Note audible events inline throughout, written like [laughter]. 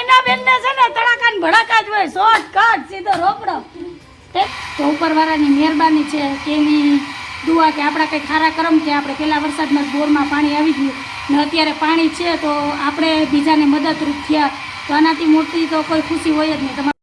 મહિનાબેન ને છે ને તડાકા ભડાકા જ હોય શોર્ટ કટ સીધો રોકડો. તે ઉપરવાળાની મહેરબાની છે કે એની દુઆ કે આપણા કંઈ ખારા કરમ કે આપણે પેલા વરસાદમાં બોરમાં પાણી આવી ગયું. ને અત્યારે પાણી છે તો આપણે બીજાને મદદરૂપ થયા. તો આનાથી મોટી તો કોઈ ખુશી હોય જ નહીં. તમારે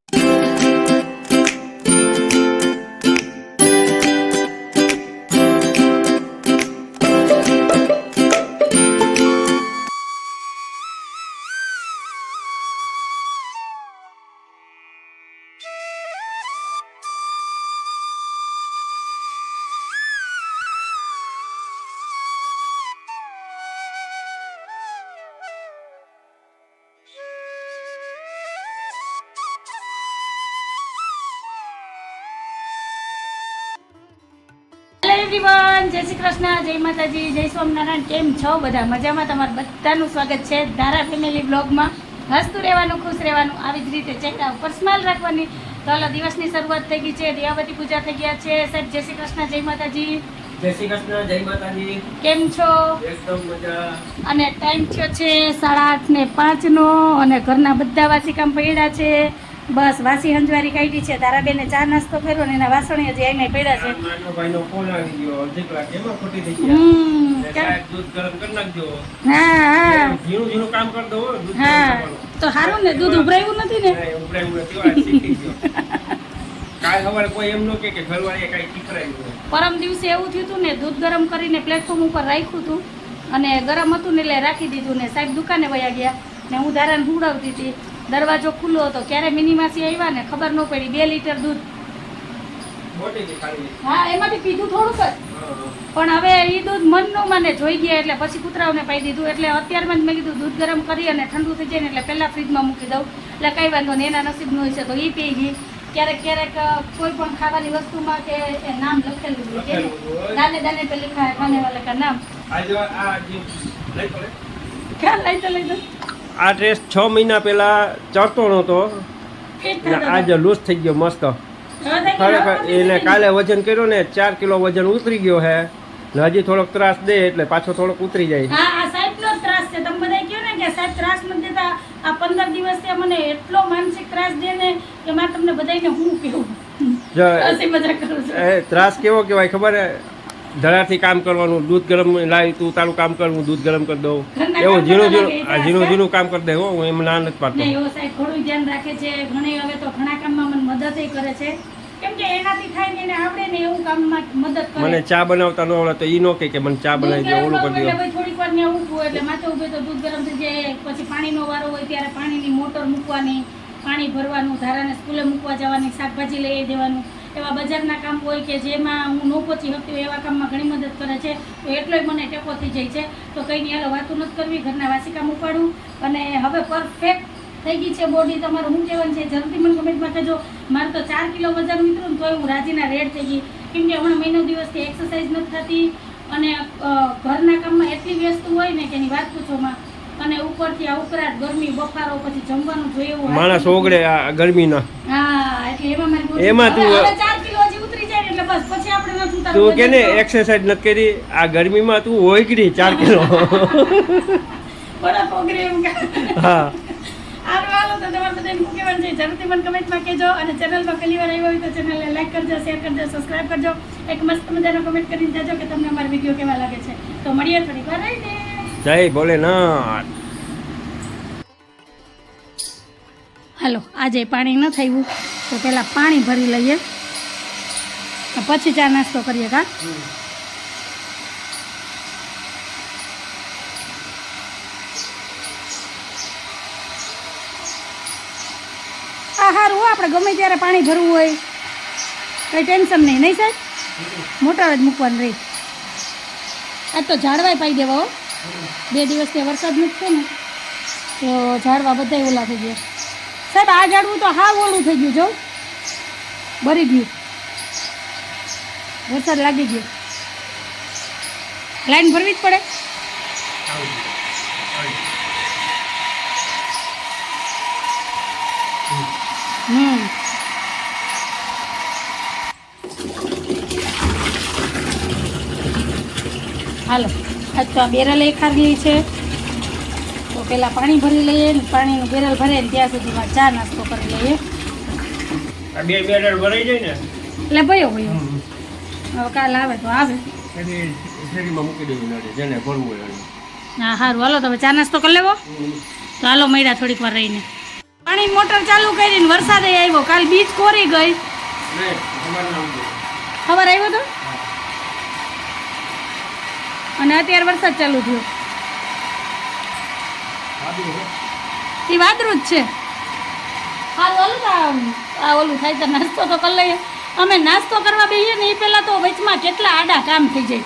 એવરીવન જય શ્રી કૃષ્ણ જય માતાજી જય સ્વામિનારાયણ. કેમ છો બધા? મજામાં? તમારું બધાનું સ્વાગત છે ધારા ફેમિલી બ્લોગમાં હસતું રહેવાનું ખુશ રહેવાનું આવી જ રીતે ચહેરા ઉપર સ્માઇલ રાખવાની. તો હાલો દિવસની શરૂઆત થઈ ગઈ છે. દેવાવતી પૂજા થઈ ગયા છે. સાહેબ જય શ્રી કૃષ્ણ જય માતાજી. જય શ્રી કૃષ્ણ જય માતાજી. કેમ છો? એકદમ મજા. અને ટાઈમ થયો છે સાડા આઠ ને પાંચનો અને ઘરના બધા વાસી કામ પડ્યા છે. બસ વાસી હંજવારી કાઢી છે. તારાબેને ચા નાસ્તો કર્યો ને એના વાસણ હજી આઈને પડ્યા છે. તો સારું ને દૂધ ઉભરાયું નથી ને. પરમ દિવસે એવું થયું હતું ને દૂધ ગરમ કરીને પ્લેટફોર્મ ઉપર રાખ્યું હતું અને ગરમ હતું ને એટલે રાખી દીધું ને. સાહેબ દુકાને વયા ગયા ને હું ધારાને હુડાવતી હતી. દરવાજો ખુલ્લો હતો ક્યારે મિનિમાસી આવ્યા ને ખબર ન પડી બે લીટર દૂધ. હા એમાંથી પીધું થોડુંક જ. પણ હવે એ દૂધ મનનું મને જોઈ ગયા એટલે પછી કૂતરાઓને પાઈ દીધું. એટલે અત્યારમાં જ મેં કીધું દૂધ ગરમ કરી અને ઠંડુ થઈ જાય ને એટલે પહેલાં ફ્રીજમાં મૂકી દઉં. એટલે કંઈ વાંધો નહીં એના નસીબનું હોય છે તો એ પી ગઈ. ક્યારેક ક્યારેક કોઈ પણ ખાવાની વસ્તુમાં કે નામ લખેલું હોય દાને દાને પે લખાય ખાને વાલે કા નામ. ખ્યાલ લઈ તો લઈ તો આ ડ્રેસ છ મહિના પહેલા ચડતો નહોતો. આજે લૂઝ થઈ ગયો મસ્ત. ખરેખર એને કાલે વજન કર્યું ને ચાર કિલો વજન ઉતરી ગયો હે. ને હજી થોડોક ત્રાસ દે એટલે પાછો થોડોક ઉતરી જાય. ત્રાસ છે. તમે બધા કહો ને કે સાહેબ ત્રાસ નથી દેતા. આ પંદર દિવસથી મને એટલો માનસિક ત્રાસ દે ને કે મારે તમને બધાને હું પીવું. જો હસી મજાક કરું છું. એ ત્રાસ કેવો કહેવાય ખબર હે? ધડાથી કામ કરવાનું દૂધ ગરમ લાવી તું તારું કામ કર હું દૂધ ગરમ કરી દઉં. એવું ઝીણું ઝીણું ઝીણું ઝીણું કામ કરી દે હો એમ ના નથી પાડતો. ઘણું ધ્યાન રાખે છે ઘણી હવે તો ઘણા કામમાં મને મદદ કરે છે. કેમ કે એનાથી થાય ને એને ને એવું કામમાં મદદ કરે. મને ચા બનાવતા ન આવડે તો ઈ નો કહે કે મને ચા બનાવી દે ઓલું કરી દો. થોડીક વાર ત્યાં ઊભું એટલે માથે ઉભે તો દૂધ ગરમ થઈ જાય પછી પાણીનો વારો હોય ત્યારે પાણીની મોટર મૂકવાની પાણી ભરવાનું ધારાને સ્કૂલે મૂકવા જવાની શાકભાજી લઈ દેવાનું. એવા બજારના કામ હોય કે જેમાં હું ન પહોંચી શકતી હોય એવા કામમાં ઘણી મદદ કરે છે. તો એટલોય મને ટેકો થઈ જાય છે. તો કંઈ નહીં હાલો વાતું નથી કરવી ઘરના વાસી કામ અને હવે પરફેક્ટ થઈ ગઈ છે બોડી તમારું. શું કહેવાનું છે જલ્દી મને કમેન્ટમાં કહેજો. મારે તો ચાર કિલો વજન મિત્રો ને તોય હું રાજીના રેડ થઈ ગઈ. કેમ કે હમણાં મહિનો દિવસથી એક્સરસાઇઝ નથી થતી. અને ઘરના કામમાં એટલી વ્યસ્ત હોય ને કે એની વાત પૂછો માં અને ઉપરથી આ ઉકળાટ ગરમી બફારો પછી જમવાનું જોઈએ માણસ ઓગળે આ ગરમીના. હા એમાં તું-. તું કે ને એક્સરસાઇઝ નથી કરી? આ ગરમીમાં તું ઓગળી ચાર કિલો. [laughs] હા. જરૂરથી મને કમેન્ટમાં કહેજો અને ચેનલમાં પહેલી વાર આવ્યો હોય તો ચેનલને લાઈક કરજો શેર કરજો સબસ્ક્રાઈબ કરજો. એક મસ્ત મજાનો કમેન્ટ કરીને જજો કે તમને અમારા વીડિયો કેવા લાગે છે. તો મળીએ થોડીક વાર રહીને. જય ભોલેનાથ. હાલો આજે પાણી ન થયું. તો પહેલાં પાણી ભરી લઈએ. પછી ચા નાસ્તો કરીએ કા? આ સારું હો આપણે ગમે ત્યારે પાણી ભરવું હોય. કંઈ ટેન્શન નહીં નહીં સાહેબ? મોટર જ મૂકવાનું રહી. આજ તો ઝાડવાય પાઈ દેવા હો. બે દિવસથી વરસાદ નથી ને. તો ઝાડવા બધા ઓલા થઈ ગયા. સાહેબ, આ ઝાડવું તો હાવ ઓલું થઈ ગયું જોઉં બરી ગયું. વરસાદ લાગી ગયો. લાઈન ભરવી જ પડે. હમ. હાલો. આજ તો આ બેરલ એક ખાલી છે. પહેલાં પાણી ભરી લઈએ ને પાણીનું બેરલ ભરે ને ત્યાં સુધીમાં ચા નાસ્તો કરી લઈએ. બે બેરલ ભરાઈ જાય ને? એટલે ભયો ભયો. હવે કાલ આવે તો આવે. હા સારું હાલો તમે ચા નાસ્તો કરી લેવો. તો હાલો મળ્યા થોડીક વાર રહીને. પાણી મોટર ચાલુ કરીને વરસાદે આવ્યો. કાલ બીજ કોરી ગઈ. ખબર આવ્યો તો? અને અત્યારે વરસાદ ચાલુ થયો. એ વાદરું જ છે. હાલો તો આ- ઓલું થાય તો નાસ્તો તો કરી લઈએ. અમે નાસ્તો કરવા બેસીએ ને એ પહેલાં તો વચમાં કેટલા આડા કામ થઈ જાય.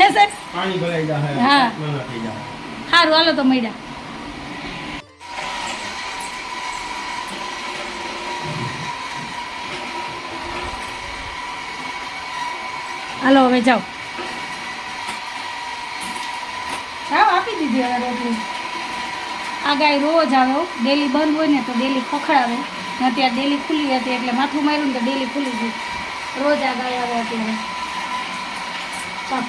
હે સાહેબ? પાણી ભરાઈ જાય હા. સારું હાલો તો મળ્યા. હાલો હવે જાઓ. જાઓ આપી દીધી હવે રોટલી. આ ગાય રોજ આવે ડેલી બંધ હોય ને તો ડેલી ખખડાવે. ને અત્યારે ડેલી ખુલ્લી હતી એટલે માથું માર્યું ને તો ડેલી ખુલ્લી ગઈ રોજ આ ગાય આવે અત્યારે. ચાલ.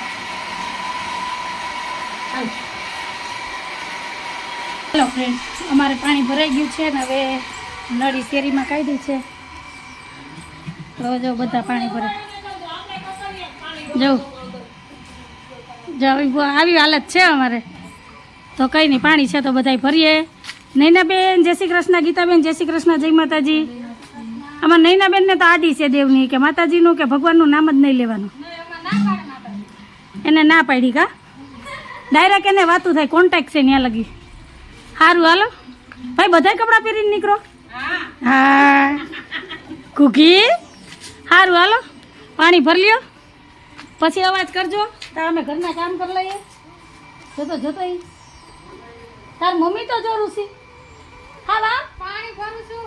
ફ્રેન્ડ અમારે પાણી ભરાઈ ગયું છે ને હવે નળી શેરીમાં કાઢી છે. તો જો બધા પાણી ભરાય જવું જો આવી હાલત છે અમારે. તો કંઈ નહીં પાણી છે તો બધાય ભરીએ. નૈનાબેન, જય શ્રી કૃષ્ણ, ગીતાબેન, જય શ્રી કૃષ્ણ, જય માતાજી. આમાં નૈનાબેનને તો આડી છે દેવની, કે માતાજીનું કે ભગવાનનું નામ જ નહીં લેવાનું. એને ના પાડી કા? ડાયરેક્ટ એને વાતું થાય કોન્ટેક્ટ છે ત્યાં લગી. સારું હાલો. ભાઈ, બધાય કપડાં પહેરીને નીકળો. હા. કુકી? સારું હાલો. પાણી ભરી લ્યો. પછી અવાજ કરજો. તો અમે ઘરના કામ કરી લઈએ. જોતો જોતો તાર મમ્મી તો જોરું છે. હા. બા પાણી ભરું છું.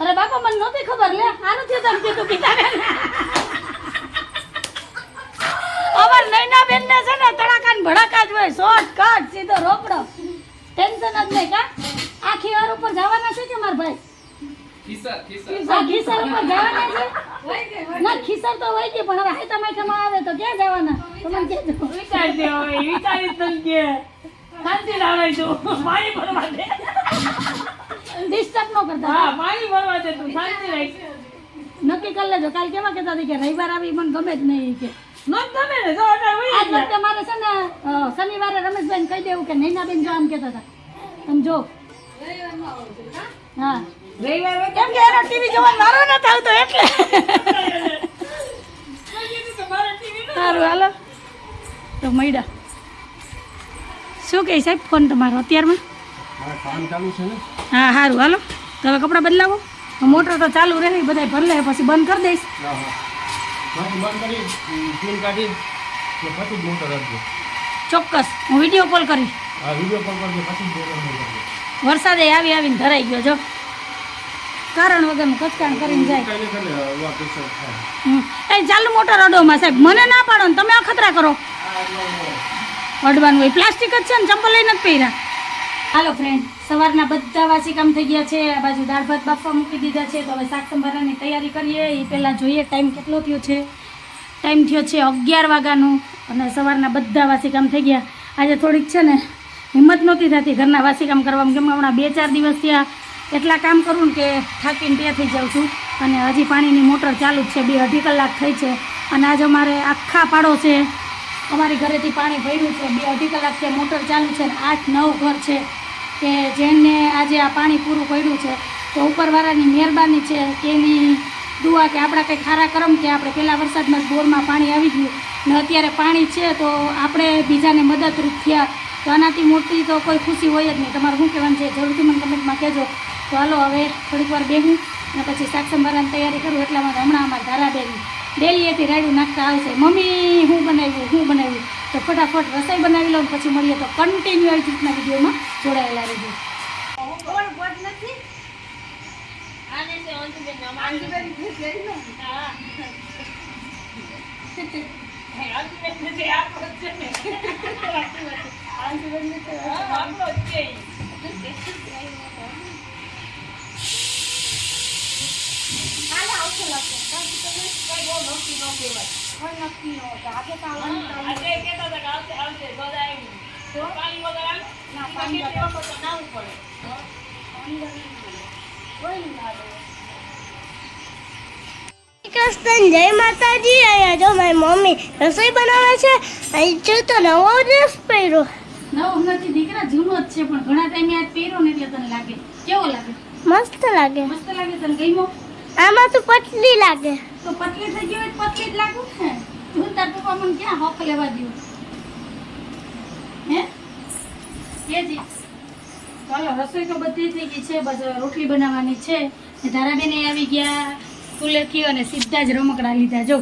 અરે બાપા મને નહોતી ખબર. લે આનું થયું તમ કીધું પિતાને અમાર નૈના બેન ને છે ને તડાકા ને ભડાકા જ હોય. શોર્ટ કટ સીધો રોકડો. ટેન્શન જ નહીં કા? આખી વાર ઉપર જવાના છે કે માર ભાઈ? ખીસર ઉપર જવાના છે? ના ખીસર તો હોય કે પણ હવે હાઈતા માઈટામાં આવે તો ક્યાં જવાના? તમે દે. ડિસ્ટર્બ ન કરતા. હા પાણી ભરવા નક્કી કરી લેજો. કાલ કેવા કહેતા હતી કે રવિવાર આવી મને ગમે જ નહીં કે. મારે છે ને શનિવારે રમેશભાઈ કહી દેવું કે નૈનાબેન જો આમ કહેતા હતા. તમે જો. હા. કેમ કે એનો ટીવી જોવાનો વારો નથી આવતો એટલે. સારું હાલો. તો મળ્યા. શું કહે સાહેબ ફોન તમારો? અત્યારમાં? હા સારું હાલો. તો હવે કપડાં બદલાવો. મોટર તો ચાલુ રહે બધા ભરી લે પછી બંધ કરી દઈશ. ચોક્કસ. હું વીડિયો કોલ કરીશ. વરસાદે આવી આવીને ધરાઈ ગયો જો. કારણ વગરનું કચકાણ કરીને જાય. એ ચાલુ મોટર અડોમાં સાહેબ. મને ના પાડો ને તમે અખતરા કરો. અડવાનું હોય. પ્લાસ્ટિક જ છે ને ચંપલ લઈને જ પહેર્યા. હાલો ફ્રેન્ડ સવારના બધા વાસી કામ થઈ ગયા છે. આ બાજુ દાળ ભાત બાફવા મૂકી દીધા છે. તો હવે શાક સંભારાની તૈયારી કરીએ. એ પહેલાં જોઈએ ટાઈમ કેટલો થયો છે. ટાઈમ થયો છે અગિયાર વાગ્યાનો અને સવારના બધા વાસી કામ થઈ ગયા. આજે થોડીક છે ને, હિંમત નહોતી થતી ઘરના વાસી કામ કરવામાં કેમ હમણાં બે ચાર દિવસ થયા. એટલા કામ કરું કે થાકીને તે થઈ જાઉં છું. અને હજી પાણીની મોટર ચાલુ જ છે. બે અઢી કલાક થઈ છે. અને આજે અમારે આખા પાડો છે અમારી ઘરેથી પાણી ભર્યું છે. બે અઢી છે, મોટર ચાલુ છે અને આઠ નવ ઘર છે કે જેને આજે આ પાણી પૂરું પડ્યું છે. તો ઉપરવાળાની મહેરબાની છે કે એની દુઆ કે આપણા કંઈ ખારા કરમ કે આપણે પહેલાં વરસાદમાં બોરમાં પાણી આવી ગયું ને અત્યારે પાણી છે તો આપણે બીજાને મદદરૂપ થયા. તો આનાથી મોટી તો કોઈ ખુશી હોય જ નહીં. તમારે શું કહેવાનું છે? જરૂરથી મને કમેન્ટમાં કહેજો. તો હાલો, હવે થોડીક વાર બેહું અને પછી શાક સંભારાની તૈયારી કરું. એટલા માટે હમણાં અમારા ધારાબેન ડેલીએથી રાડું નાખતા આવશે મમ્મી હું બનાવ્યું હું બનાવ્યું? તો ફટાફટ રસોઈ બનાવી લઉં પછી મળીએ તો કન્ટિન્યુ આવી રીતના વિડીયોમાં જોડાયેલા રહેજો. આપણો [laughs] જ છે. જય માતાજી. અહીંયા જો મારી મમ્મી રસોઈ બનાવે છે. અહીં જો તો નવો ડ્રેસ પહેર્યો. નવો નથી દીકરા જૂનો જ છે પણ ઘણા ટાઈમે આજ પહેર્યો ને એટલે તને લાગે. કેવો લાગે? મસ્ત લાગે. મસ્ત લાગે તને? ગમ્યો? આમાં તો પતલી લાગે. તો પતલી થઈ ગઈ પતલી જ લાગુ ને? તું તાર પપ્પા મને ક્યાં હક લેવા દઉં? હે? કેજી? ચાલો રસોઈ તો બધી થઈ ગઈ છે બસ રોટલી બનાવવાની છે. ને ધારાબેને આવી ગયા સ્કૂલેથી અને સીધા જ રમકડા લીધા જો.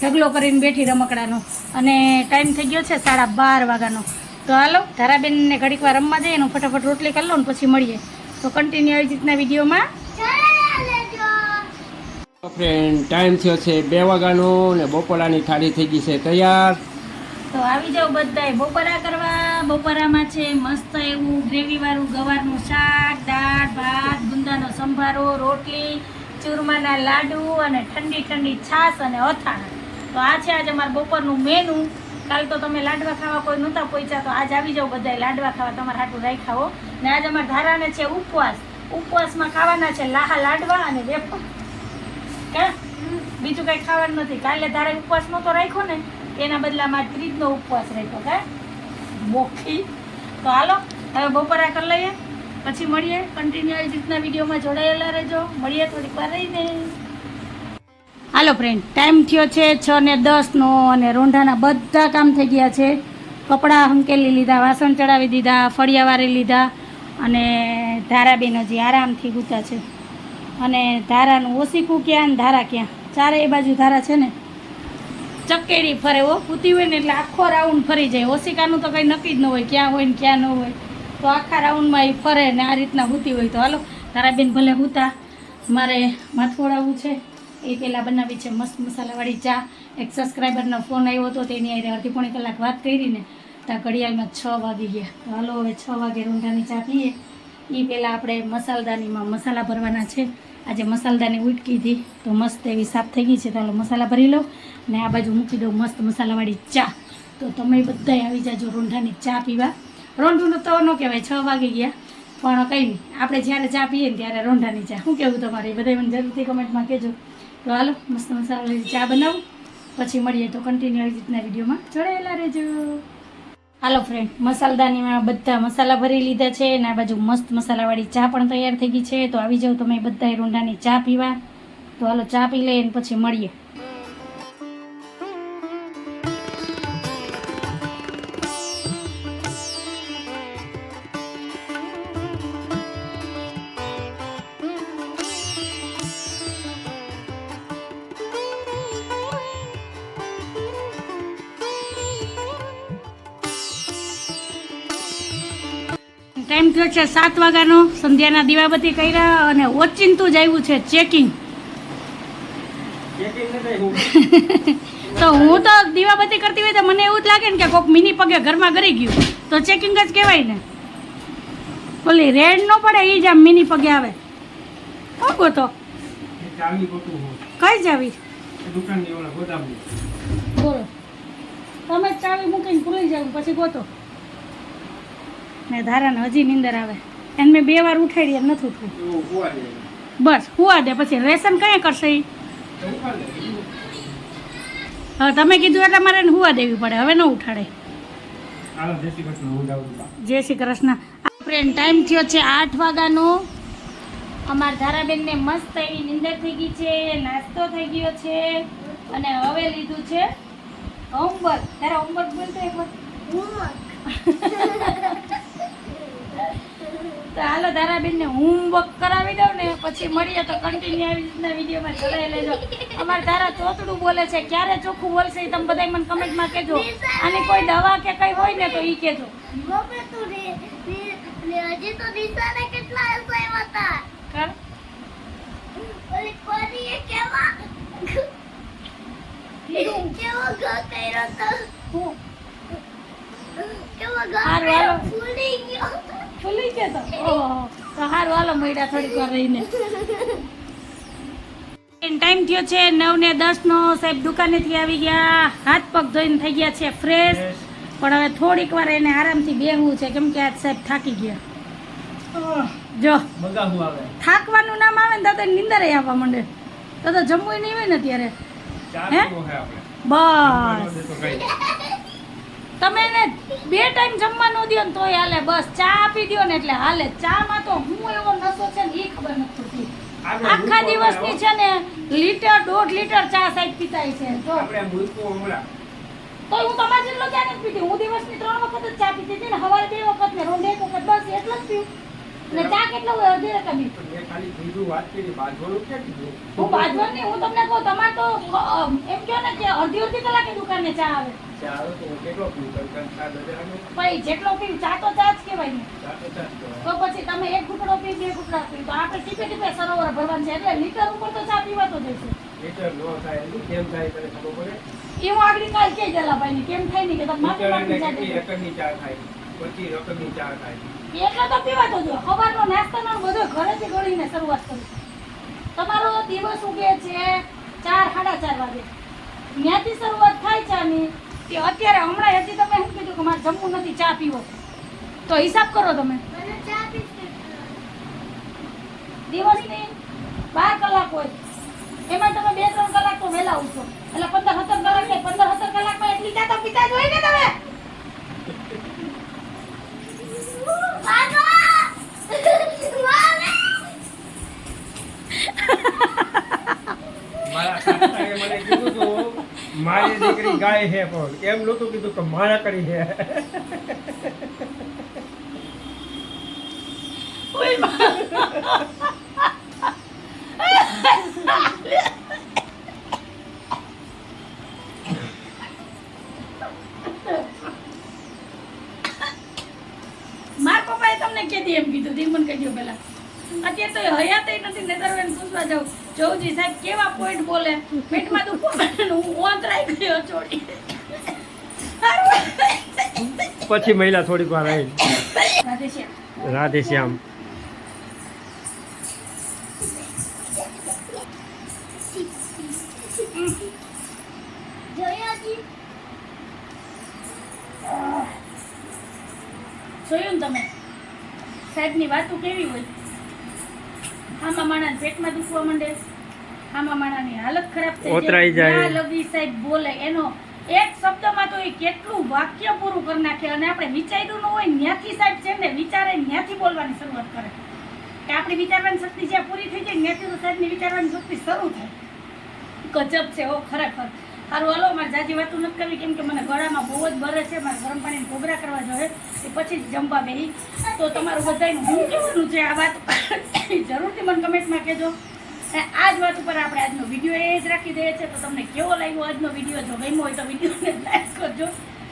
ઢગલો કરીને બેઠી રમકડાનો. અને ટાઈમ થઈ ગયો છે સાડા બાર વાગ્યાનો. તો હાલો ધારાબેનને ઘડીક વાર રમવા જઈએ ને ફટાફટ રોટલી કરી લો ને પછી મળીએ. તો કન્ટિન્યુ આવી રીતના વિડીયોમાં. ફ્રેન્ડ ટાઈમ થયો છે બે વાગ્યાનો ને બપોરાની થાળી થઈ ગઈ છે. તૈયાર? તો આવી જાઓ બધાય. બપોરા કરવા, બપોરામાં છે મસ્ત એવું ગ્રેવી વાળું ગવારનું શાક, દાળ, ભાત, ગુંદાનો સંભારો, રોટલી, ચૂરમાના લાડુ અને ઠંડી ઠંડી છાશ અને અથાણા. તો આ છે આજે અમારું બપોરનું મેનુ કાલ તો તમે લાડવા ખાવા કોઈ નહોતા પહોંચ્યા તો આજ આવી જાઓ બધાય લાડવા ખાવા, તમારે હાટું રાખ્યા ખાવો ને આજ અમારા ધારાને છે ઉપવાસ. ઉપવાસમાં ખાવાના છે લાહા લાડવા અને વેફર. કા? બીજું કઈ ખાવાનું નથી. કાલે તારે ઉપવાસ નહોતો રાખ્યો ને, એના બદલામાં ત્રીજનો ઉપવાસ રાખ્યો કા? મોખી. તો હાલો, હવે બપોરા કરી લઈએ. પછી મળીએ. કન્ટિન્યુ આવી રીતના વિડીયોમાં જોડાયેલા રહેજો. મળીએ થોડીક વાર રહીને. હાલો ફ્રેન્ડ ટાઈમ થયો છે છ ને દસનો અને રોંઢાના બધા કામ થઈ ગયા છે. કપડાં હંકેલી લીધા, વાસણ ચડાવી દીધા, ફળિયા વારી લીધા અને ધારાબેન હજી આરામથી ગૂંચા છે. અને ધારાનું ઓસીકું ક્યાં ને ધારા ક્યાં? ચારેય બાજુ ધારા છે ને? ચકેડી ફરે ઓ પૂતી હોય ને એટલે આખો રાઉન્ડ ફરી જાય. ઓસિકાનું તો કંઈ નક્કી જ ન હોય, ક્યાં હોય ને ક્યાં ન હોય. તો આખા રાઉન્ડમાં એ ફરે ને આ રીતના હૂતી હોય. તો હાલો તારાબેન ભલે હૂતા. મારે માથું ઓળાવવું છે. એ પહેલાં બનાવી છે મસ્ત મસાલાવાળી ચા. એક સબસ્ક્રાઈબરનો ફોન આવ્યો હતો તેની હારે અડધી પોણી કલાક વાત કરી ને ત્યાં ઘડિયાળમાં છ વાગી ગયા. તો હાલો, હવે છ વાગે રૂંઢાની ચા પીએ. એ પહેલાં આપણે મસાલદાનીમાં મસાલા ભરવાના છે. આજે મસાલદાની ઉટકી હતી તો મસ્ત એવી સાફ થઈ ગઈ છે. તો મસાલા ભરી લો ને આ બાજુ મૂકી દઉં મસ્ત મસાલાવાળી ચા. તો તમે બધાય આવી જાજો રોંઢાની ચા પીવા. રોંઢું તો ન કહેવાય, છ વાગી ગયા. પણ કંઈ નહીં, આપણે જ્યારે ચા પીએ ને ત્યારે રોંઢાની ચા. શું કહેવું તમારે? બધા મને જરૂરથી કમેન્ટમાં કહેજો. તો હાલો, મસ્ત મસાલાવાળી ચા બનાવું. પછી મળીએ તો કન્ટિન્યુ આવી રીતના વિડીયોમાં. જોડાયેલા રહેજો. હાલો ફ્રેન્ડ મસાલદાનીમાં બધા મસાલા ભરી લીધા છે અને આ બાજુ મસ્ત મસાલાવાળી ચા પણ તૈયાર થઈ ગઈ છે. તો આવી જાઓ તમે બધા રોંઢાની ચા પીવા. તો હાલો ચા પી લઈએ પછી મળીએ. ટાઈમ થયો છે સાત વાગ્યાનો સંધ્યાના દીવાબત્તી કર્યા અને ઓચિંતું જ આવ્યું છે ચેકિંગ [laughs] તો હું તો દીવાબત્તી કરતી હોય તો મને એવું જ લાગે ને કે કોઈક મિની પગે ઘરમાં ગરી ગયું. તો ચેકિંગ જ કહેવાય ને. ઓલી રેડ ન પડે એ જ આમ મિની પગે આવે. કોણ ગોતો? કઈ જાવી બોલો. તમે ચાવી મૂકીને ભૂલી જાવ પછી ગોતો. ને ધારાને હજી નીંદર આવે. એને મેં બે વાર ઉઠાડી એમ નથી ઉઠવું બસ હુવા દે પછી. રેશન કયા કરશે એ હવે તમે કીધું એટલે મારે એને હુવા દેવી પડે. હવે ન ઉઠાડે. જય શ્રી કૃષ્ણ. ફ્રેન્ડ ટાઈમ થયો છે આઠ વાગ્યાનો. અમારા ધારાબેનને મસ્ત એવી નીંદર થઈ ગઈ છે નાસ્તો થઈ ગયો છે અને હવે લીધું છે હોમવર્ક તારા હોમવર્ક બોલતો એક વાર? [laughs] તો હાલો ધારાબેનને હોમવર્ક કરાવી દઉં ને પછી મળીએ તો કન્ટિન્યુ આવી રીતના વિડીયોમાં જોડાઈ લેજો. અમારે ધારા ચોતડું બોલે છે ક્યારે ચોખ્ખું બોલશે એ તમે બધા મને કમેન્ટમાં કહેજો. અને કોઈ દવા કે કંઈ હોય ને તો એ કહેજો. હજી તો દિશાને કેટલા અસાઈમ હતા કર ઓલી કોરીએ કેવા? કેવો ઘા કર્યો તો? કેવો ઘા હારું, કર્યો? હાલો. ફૂલી ગયો. ભૂલી ગયા તો? તો સારું હાલો મળ્યા થોડીક વાર રહીને. ટાઈમ થયો છે નવ ને દસ નો સાહેબ દુકાનેથી આવી ગયા. હાથ પગ ધોઈને થઈ ગયા છે ફ્રેશ પણ હવે થોડીક વાર એને આરામથી બેહવું છે કેમ કે આજ સાહેબ થાકી ગયા. જો. થાકવાનું નામ આવે ને તો નીંદર આવવા માંડે. તો તો જમવું નહીં હોય ને ત્યારે હે? બસ. તમે એને બે ટાઈમ જમવા ન દો ને તોય હાલે બસ ચા આપી દો ને એટલે હાલે. ચામાં તો હું એવો નશો છે ને એ ખબર નથી પડતી. આખા દિવસની છે ને લીટર દોઢ લીટર ચા સાહેબ પીતાય છે. તો હું તમારા જેટલો ચા નથી પીતી હું દિવસની ત્રણ વખત જ ચા પીતી હતી ને સવારે બે વખત ને રોજ એક વખત બસ એટલો જ પીવું ને ચા કેટલો હોય? અડધી રકમ મેં ખાલી કીધું વાત કરી બાજવાનું કે કીધું? હું બાજવાની હું તમને કહું તમારે તો એમ કહો ને કે અડધી અડધી કલાકે દુકાને ચા આવે. ચાર તો કેટલો પીવું તને તને બજારનો પછી જેટલો પીવું ચા તો ચા જ કહેવાય ને. ચાર તો ચાર તો પછી તમે એક ઘૂંટડો પી બે ઘૂંટડા પી તો આપણે ટીપે ટીપે સરોવર ભરવાનું છે. એટલે લીટર ઉપર તો ચા પીવાતો જ હશે લીટર નો થાય એનું કેમ થાય તને ખબર પડે? એ આગળ કાલ ભાઈ કેમ થાય નહીં કે તમે ચા પછી રકમની ચા થાય. એટલો તો પીવાતો જ. સવારનો નાસ્તાનો ને બધો ઘરેથી ગળીને શરૂઆત કરું તમારો દિવસ ઉગે છે ચાર સાડા ચાર વાગે. ત્યાંથી શરૂઆત થાય ચાની તે અત્યારે હમણાં હજી તમે શું કીધું કે મારે જમવું નથી ચા પીવો. તો હિસાબ કરો તમે. દિવસની બાર કલાક હોય. એમાં તમે બે ત્રણ કલાક તો વહેલા ઉઠો. એટલે પંદર સત્તર કલાક પંદર સત્તર કલાકમાં ગાય છે પણ એમ નહોતું કીધું કે મારા કરી છે. મારા પપ્પાએ તમને કેદી એમ કીધું તી મને કહી દો પહેલા અત્યારે તો હયાતય હયાત નથી નતર એને પૂછવા જાઉં. જોઉજી સાહેબ કેવા પોઈન્ટ બોલે? પેટમાં દુખો હું ઓંતરાઈ ગયો છોડી પછી મહિલા થોડીક વાર આવી રાધે શ્યામ આમાં માણાની હાલત ખરાબ થઈ ઓતરાઈ જાય. લવી સાહેબ બોલે. એનો એક શબ્દમાં તો એ કેટલું વાક્ય પૂરું કરી નાખે અને આપણે વિચાર્યું ન હોય ન્યાથી સાહેબ છે ને વિચારે ન્યાથી બોલવાની શરૂઆત કરે. કે આપણી વિચારવાની શક્તિ જ્યાં પૂરી થઈ જાય ન્યાથી તો સાહેબની વિચારવાની શક્તિ શરૂ થાય. ગજબ છે ઓ ખરેખર. સારું હાલો મારે જાજી વાતું નથી કરવી કેમ કે મને ગળામાં બહુ જ બરે છે. મારે ગરમ પાણીને ઘોઘરા કરવા જોઈએ એ પછી જ જમવા બેહી. તો તમારું બધાનું હું કેવાનું છે આ વાત? [coughs] જરૂરથી મને કમેન્ટમાં કહેજો. આ જ વાત ઉપર આપણે આજનો વીડિયો એ જ રાખી દઈએ છીએ. તો તમને કેવો લાગ્યો આજનો વીડિયો જો ગમ્યો હોય તો વિડીયોને લાઈક કરજો.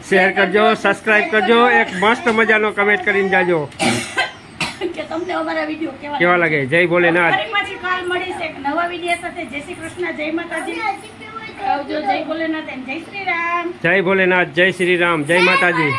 શેર કરજો સબસ્ક્રાઇબ કરજો એક મસ્ત મજાનો કમેન્ટ કરીને જાજો. કે તમને અમારા વીડિયો કેવા કેવા લાગે? જય ભોલેનાથ. ફરી કાલ મળીશ એક નવા વીડિયો સાથે. જય શ્રી કૃષ્ણ જય માતાજી. આવજો જય ભોલેનાથ જય શ્રી રામ. જય ભોલેનાથ જય શ્રી રામ જય માતાજી.